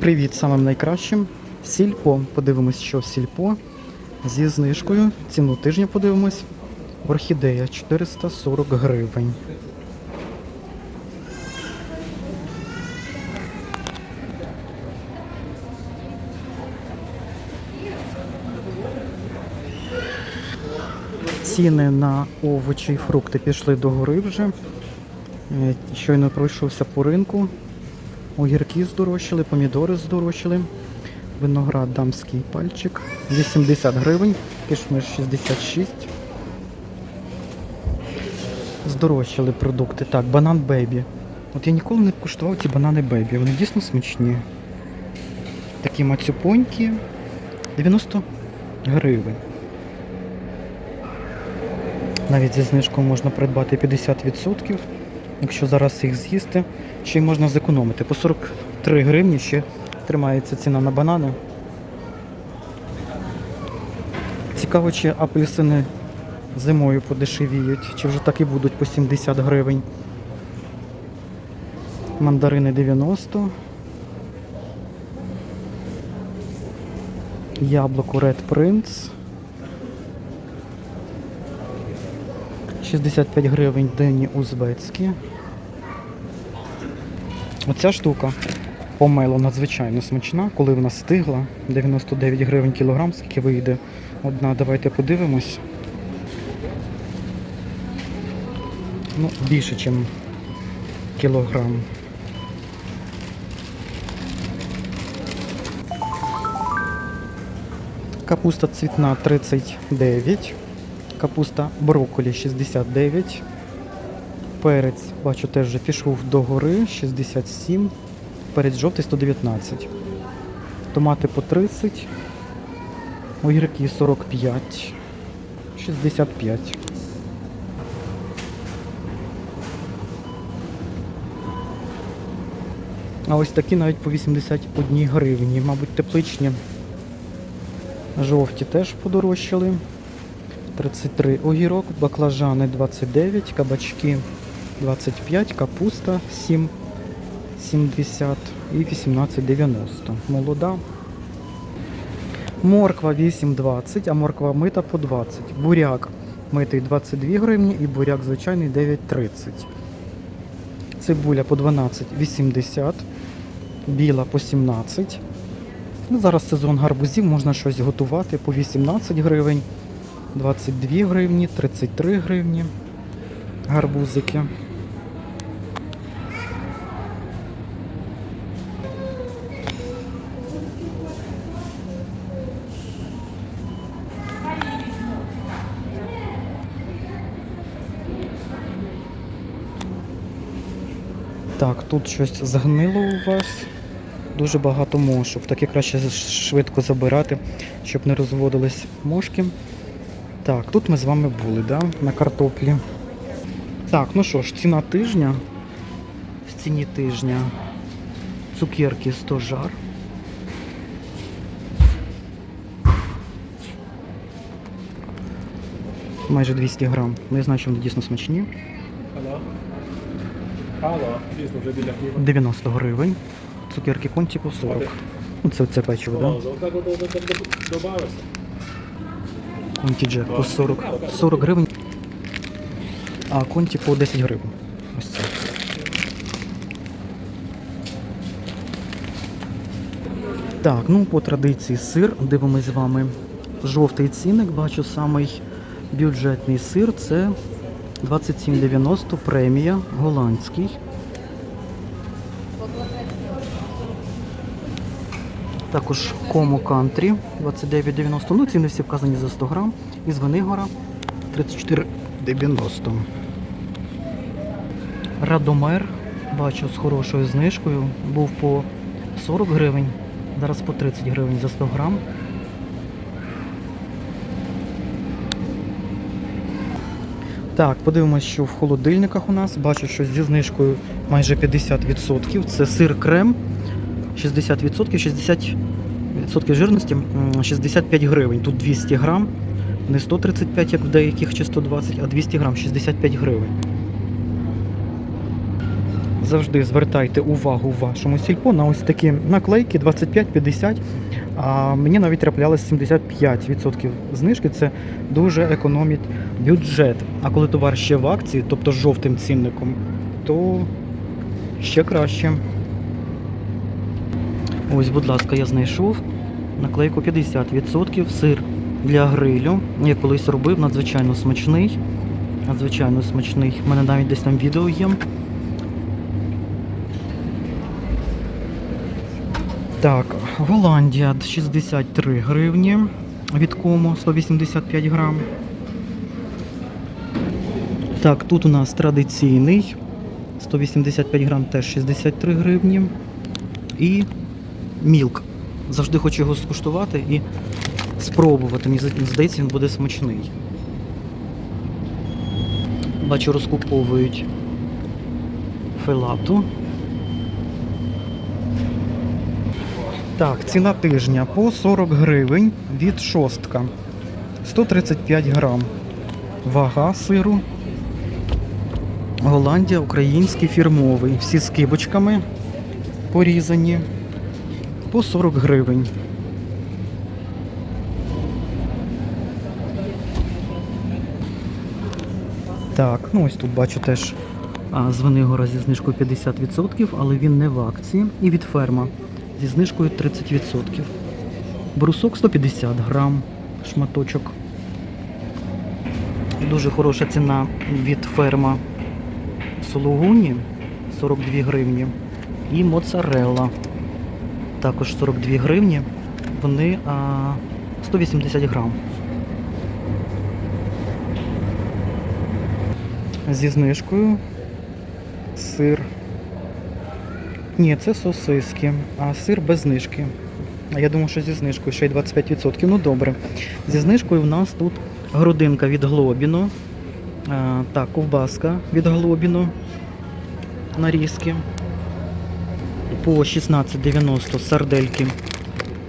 Привіт самим найкращим. Сільпо. Подивимось, що сільпо зі знижкою. Ціну тижня подивимось. Орхідея 440 гривень. Ціни на овочі і фрукти пішли догори вже. Е, Щойно пройшовся по ринку. Огірки здорожчали, помідори здорожчали. Виноград дамський пальчик 80 гривень, кишмиш 66. Здорожчали продукти. Так, банан бейбі. От я ніколи не куштував ці банани бейбі. Вони дійсно смачні. Такі мацюпонькі. 90 гривень. Навіть зі знижкою можна придбати 50%. Якщо зараз їх з'їсти, ще й можна зекономити. По 43 гривні ще тримається ціна на банани. Цікаво, чи апельсини зимою подешевіють, чи вже так і будуть по 70 гривень. Мандарини 90. Яблуко Red Prince. 65 гривень дині узбецькі. Оця штука помело надзвичайно смачна, коли вона стигла. 99 гривень кілограм, скільки вийде. Одна, давайте подивимось. Ну, більше, ніж кілограм. Капуста цвітна 39. Капуста брокколі 69. Перець, бачу, теж вже пішов до гори 67. Перець жовтий 119. Томати по 30. Огірки 45. 65. А ось такі навіть по 81 гривні. Мабуть, тепличні. Жовті теж подорожчали. 33 огірок, баклажани 29, кабачки 25, капуста 7, 70 і 18,90. Молода. Морква 8,20, а морква мита по 20. Буряк митий 22 гривні і буряк звичайний 9,30. Цибуля по 12,80, біла по 17. Ну, Зараз сезон гарбузів, можна щось готувати по 18 гривень. 22 гривні, 33 гривні. Гарбузики. Тут щось згнило у вас. Дуже багато мошок. Таке краще швидко забирати, щоб не розводились мошки. Так, тут ми з вами були, да? на картоплі. Так, ну що ж, ціна тижня. В ціні тижня цукерки 100 жар. Майже 200 грам. Я знаю, що вони дійсно смачні. Алло, дійсно вже біля хліба. 90 гривень. Цукерки контіку 40. Ну, це, це печиво, так? Да? Отак от добавився. Конті Джек по 40, 40 гривень, а конті по 10 гривень. Ось це. Так, ну по традиції сир. Дивимось з вами. Жовтий цінник, бачу, самий бюджетний сир це 27,90 премія голландський. Також Комо Кантрі 29,90. Ну, ціни всі вказані за 100 грам. Із Венигора 34,90. Радомер, бачу, з хорошою знижкою. Був по 40 гривень, зараз по 30 гривень за 100 грам. Так, подивимось, що в холодильниках у нас. Бачу, що зі знижкою майже 50%. Це сир крем 60%, 60% жирності 65 гривень. Тут 200 грам. Не 135, як в деяких, чи 120, а 200 грам 65 гривень. завжди звертайте увагу вашому сільпо на ось такі наклейки 25-50. А мені навіть траплялось 75% знижки. Це дуже економить бюджет. А коли товар ще в акції, тобто з жовтим цінником, то ще краще. Ось, будь ласка, я знайшов наклейку 50% сир для грилю. Я колись робив надзвичайно смачний. Надзвичайно смачний. У мене навіть десь там відео є. Так, Голландія 63 гривні від кому 185 грам. Так, тут у нас традиційний 185 грам теж 63 гривні. І мілк. Завжди хочу його скуштувати і спробувати. Мені здається, він буде смачний. Бачу, розкуповують фелату. Так, ціна тижня по 40 гривень від шостка. 135 грам. Вага сиру. Голландія, український фірмовий. Всі з кибочками порізані. По 40 гривень. Так, ну ось тут бачу теж а, Звенигора зі знижкою 50%, але він не в акції. І від ферма зі знижкою 30%. Брусок 150 грам, шматочок. Дуже хороша ціна від ферма Сологуні 42 гривні. І моцарелла також 42 гривні. Вони а, 180 грам. Зі знижкою сир. Ні, це сосиски, а сир без знижки. Я думаю, що зі знижкою ще й 25%. Ну добре. Зі знижкою в нас тут грудинка від Глобіно. Так, ковбаска від Глобіно. Нарізки. По 16,90 сардельки.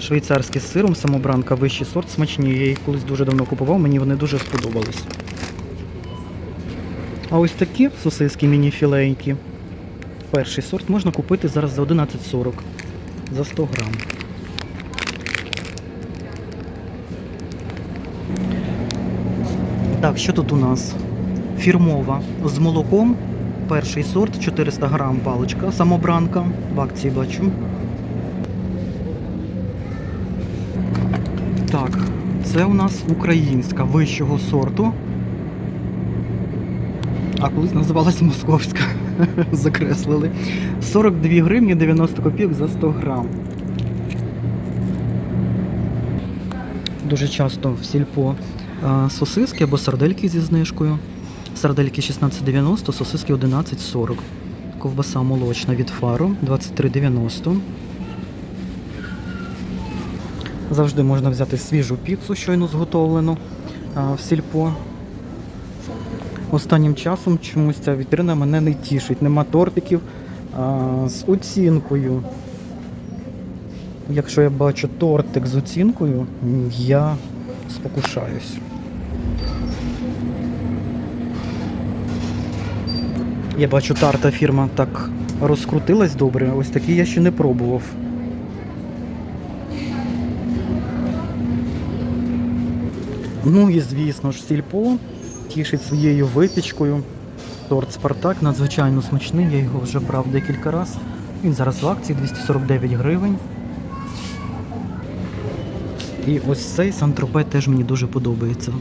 Швейцарські з сиром, самобранка, вищий сорт, смачні. Я їх колись дуже давно купував, мені вони дуже сподобались. А ось такі сосиски міні-філейки. Перший сорт можна купити зараз за 11,40 за 100 грам. Так, що тут у нас? Фірмова з молоком. Перший сорт 400 грам паличка, самобранка. В акції бачу. Так, це у нас українська вищого сорту. А колись називалась московська. Закреслили. 42 гривні 90 копійок за 100 грам. Дуже часто в сільпо а, сосиски або сардельки зі знижкою. Сардельки 16,90, сосиски 11,40. Ковбаса молочна від фару 23,90. Завжди можна взяти свіжу піцу, щойно зготовлену а, в сільпо. Останнім часом чомусь ця вітрина мене не тішить. Нема тортиків а, з оцінкою. Якщо я бачу тортик з оцінкою, я спокушаюсь. Я бачу, тарта фірма так розкрутилась добре. Ось такий я ще не пробував. Ну і звісно ж, сільпо тішить своєю випічкою. Торт Спартак надзвичайно смачний, я його вже брав декілька разів. Він зараз в акції 249 гривень. І ось цей сантропе теж мені дуже подобається.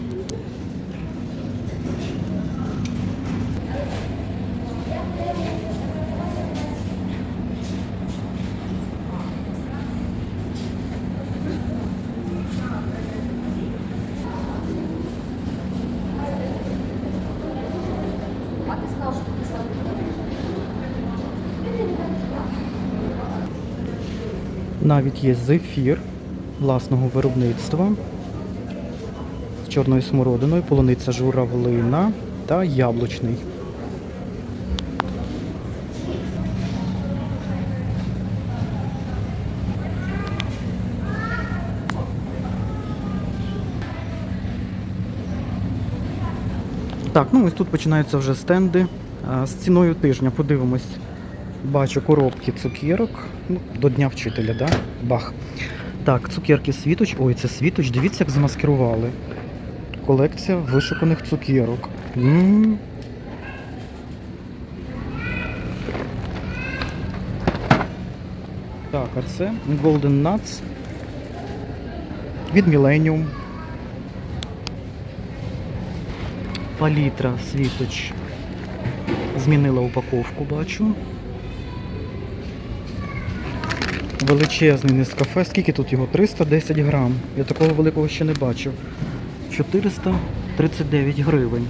Навіть є зефір власного виробництва з чорною смородиною, полуниця журавлина та яблучний. Так, ну ось тут починаються вже стенди з ціною тижня. Подивимось, Бачу коробки цукерок. Ну, до Дня вчителя, да? Бах. Так, цукерки світоч. Ой, це світоч. Дивіться, як замаскирували. Колекція вишуканих цукерок. м Так, а це Golden Nuts від Millennium. Палітра світоч. Змінила упаковку, бачу. Величезний нескафе. Скільки тут його? 310 грам. Я такого великого ще не бачив. 439 гривень.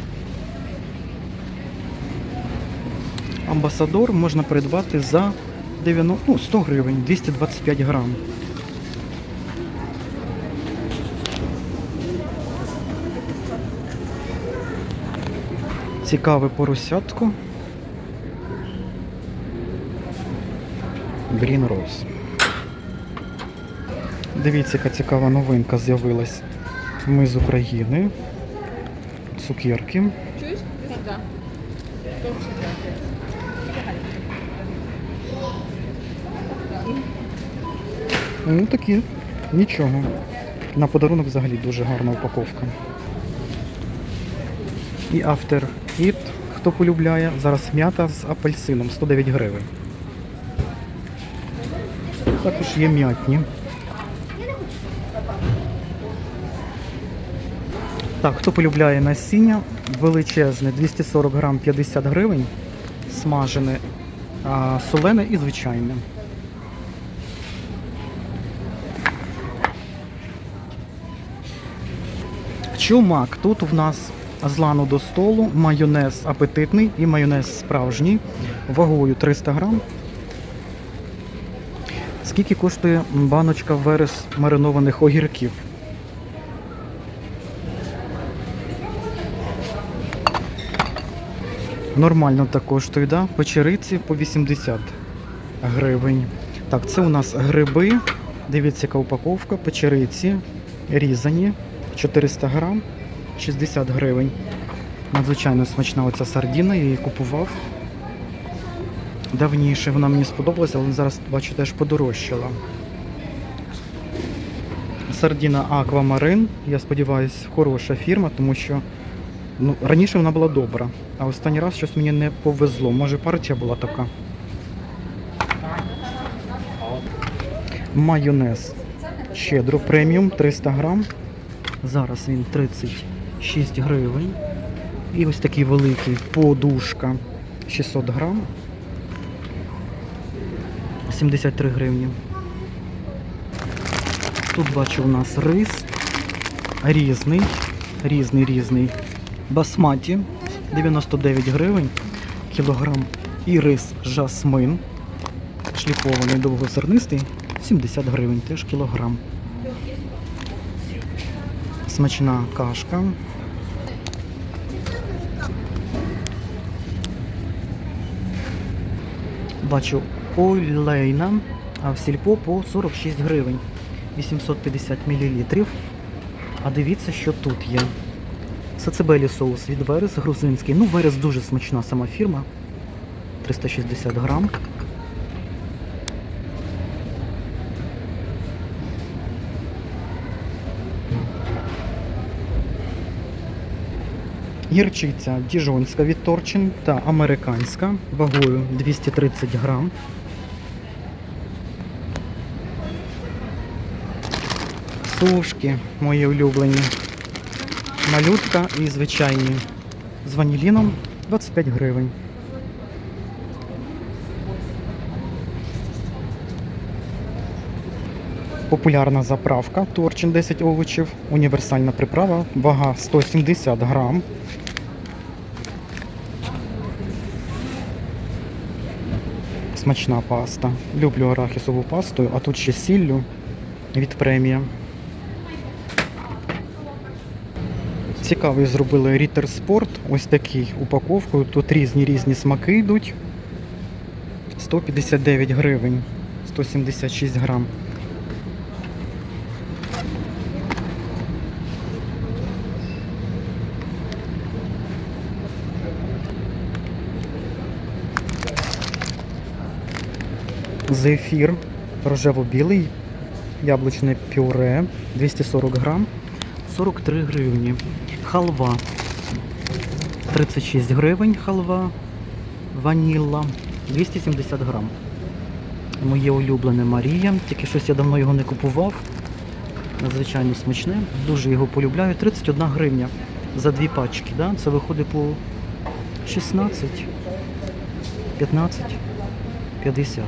Амбасадор можна придбати за 90, ну, 100 гривень, 225 грам. Цікаве поросятко. Green Rose. Дивіться, яка цікава новинка з'явилась. Ми з України. Цукерки. Чуєш? Так. Ну такі, нічого. На подарунок взагалі дуже гарна упаковка. І After Eat, хто полюбляє, зараз м'ята з апельсином 109 гривень. Також є м'ятні. Так, хто полюбляє насіння, величезне 240 грам 50 гривень, смажене, а, солене і звичайне. Чумак. Тут в нас з лану до столу, майонез апетитний і майонез справжній, вагою 300 грам. Скільки коштує баночка верес маринованих огірків? Нормально так коштує, да? Печериці по 80 гривень. Так, це у нас гриби. Дивіться, яка упаковка, печериці різані. 400 грам, 60 гривень. Надзвичайно смачна оця сардіна, я її купував. Давніше вона мені сподобалася, але зараз, бачу, теж подорожчала. Сардіна Аквамарин. Я сподіваюся, хороша фірма, тому що ну, раніше вона була добра, а останній раз щось мені не повезло. Може партія була така. Майонез. Щедро преміум 300 грам. Зараз він 36 гривень. І ось такий великий подушка 600 грам. 73 гривні. Тут бачу у нас рис різний, різний, різний. Басматі 99 гривень, кілограм. І рис жасмин. Шліфований довгозернистий 70 гривень, теж кілограм. Смачна кашка. Бачу олейна, а в сільпо по 46 гривень. 850 мл. А дивіться, що тут є. Сацебелі соус від Верес грузинський. Ну, Верес дуже смачна сама фірма. 360 грам. Гірчиця діжонська від Торчин та американська вагою 230 грам. Сушки мої улюблені. Малютка і звичайні з ваніліном 25 гривень. Популярна заправка Торчин 10 овочів, універсальна приправа, вага 170 грам. Смачна паста. Люблю арахісову пасту, а тут ще сіллю від премія. Цікавий зробили Ritter Sport. Ось такий упаковкою. Тут різні різні смаки йдуть. 159 гривень, 176 грам. Зефір рожево-білий, яблучне пюре 240 грам, 43 гривні. Халва 36 гривень халва ванілла 270 грам. Моє улюблене Марія, тільки щось я давно його не купував. Надзвичайно смачне, дуже його полюбляю. 31 гривня за дві пачки. Да? Це виходить по 16, 15, 50.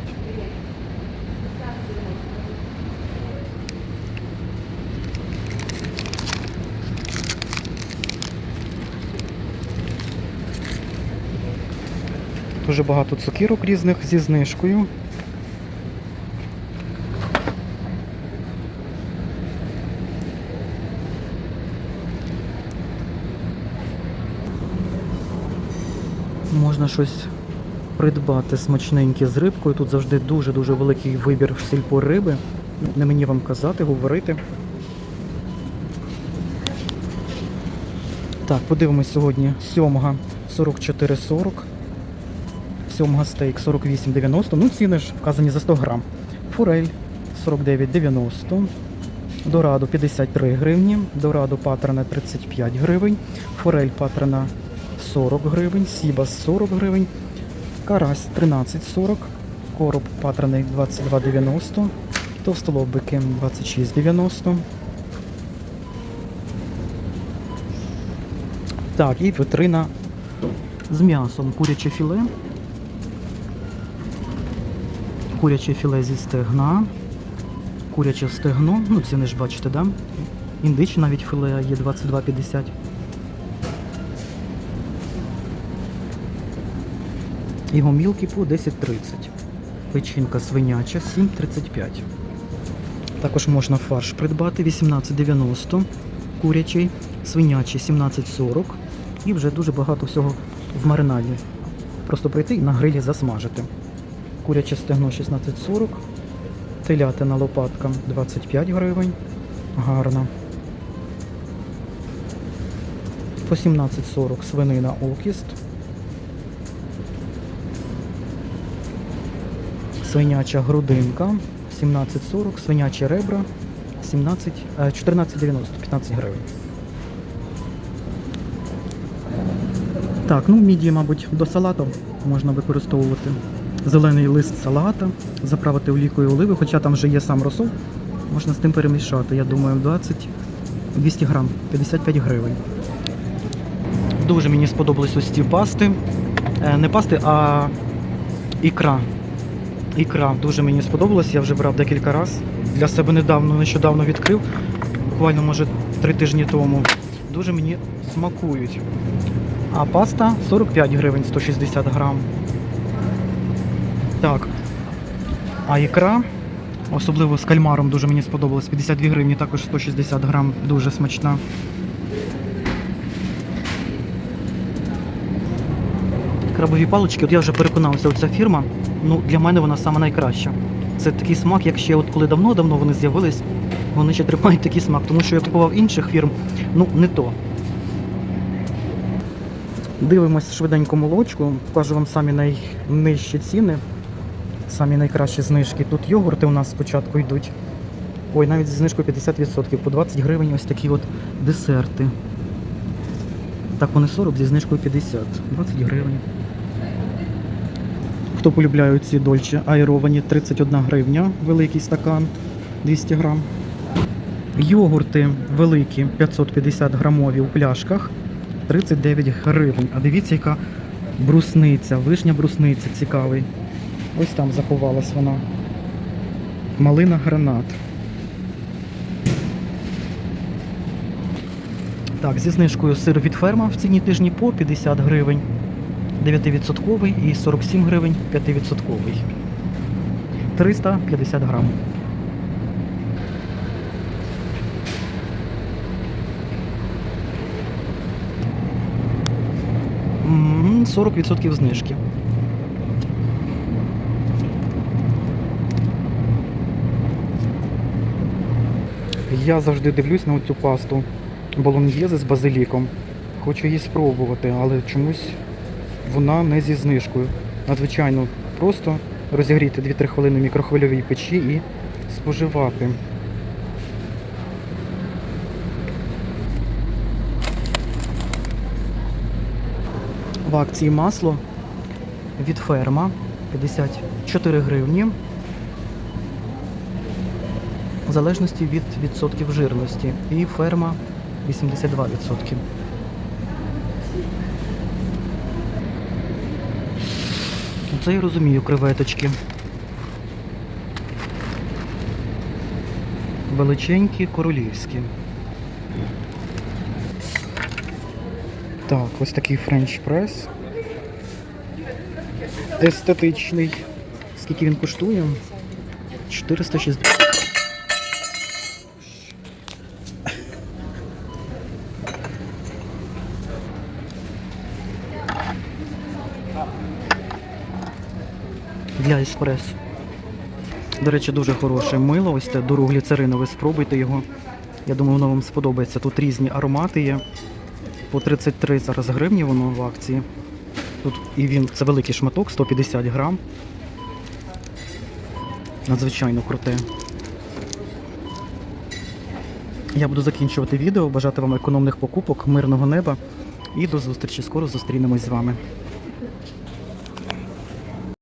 Дуже багато цукірок різних зі знижкою. Можна щось придбати смачненьке з рибкою. Тут завжди дуже-дуже великий вибір в сільпо риби. Не мені вам казати, говорити. Так, подивимось сьогодні сьомга 44,40. Сьомга стейк 48,90. Ну, ціни ж вказані за 100 грам. Форель 49,90. Дорадо 53 гривні. Дорадо патрана 35 гривень. Форель патрана 40 гривень. Сібас 40 гривень. Карась 13,40. Короб патраний 22,90. Товстолобики 26,90. Так, і витрина з м'ясом. Куряче філе. Куряче філе зі стегна. Куряче стегно. Ну, ціни ж бачите, да? Індичі навіть філе є 22,50. І гомілки по 10,30. Печінка свиняча 7,35. Також можна фарш придбати 18,90. Курячий, свинячий 17,40. І вже дуже багато всього в маринаді. Просто прийти і на грилі засмажити. Куряче стегно 16,40. Телятина лопатка 25 гривень. Гарна. По 17,40 свинина окіст. Свиняча грудинка 17,40, свинячі ребра 17, е, 14,90, 15 гривень. Так, ну міді, мабуть, до салату можна використовувати зелений лист салата, заправити олійкою оливи, хоча там вже є сам розсол, можна з тим перемішати. Я думаю, 20 200 грам, 55 гривень. Дуже мені сподобались ось ці пасти. Е, Не пасти, а ікра. Ікра дуже мені сподобалась, я вже брав декілька разів. Для себе недавно, нещодавно відкрив, буквально, може, три тижні тому. Дуже мені смакують. А паста 45 гривень 160 грам. Так. А ікра, особливо з кальмаром, дуже мені сподобалось. 52 гривні, також 160 грам, дуже смачна. Крабові палички, от я вже переконався, оця фірма, ну для мене вона сама найкраща. Це такий смак, як ще от коли давно-давно вони з'явились, вони ще тримають такий смак, тому що я купував інших фірм, ну не то. Дивимось швиденько молочку, покажу вам самі найнижчі ціни, самі найкращі знижки. Тут йогурти у нас спочатку йдуть. Ой, навіть зі знижкою 50%, по 20 гривень ось такі от десерти. Так, вони 40 зі знижкою 50, 20 гривень. Хто полюбляє ці дольче аеровані 31 гривня, великий стакан 200 грам. Йогурти великі 550 грамові у пляшках 39 гривень. А дивіться, яка брусниця, вишня брусниця цікавий. Ось там заховалась вона. Малина гранат. Так, зі знижкою сир від ферма в ціні тижні по 50 гривень. 9% і 47 гривень 5%. 350 грам. М, 40% знижки. Я завжди дивлюсь на цю пасту болоньєзе з базиліком. Хочу її спробувати, але чомусь вона не зі знижкою. Надзвичайно просто розігріти 2-3 хвилини в мікрохвильовій печі і споживати. В акції масло від ферма 54 гривні. В залежності від відсотків жирності. І ферма 82%. Це я розумію креветочки. Величенькі королівські. Так, ось такий френч прес. Естетичний. Скільки він коштує? 460. Для еспрес. До речі, дуже хороше мило. Ось це дурогліцеринове. Спробуйте його. Я думаю, воно вам сподобається. Тут різні аромати є. По 33 зараз гривні воно в акції. Тут і він це великий шматок, 150 грам. Надзвичайно круте. Я буду закінчувати відео. Бажати вам економних покупок, мирного неба і до зустрічі. Скоро зустрінемось з вами.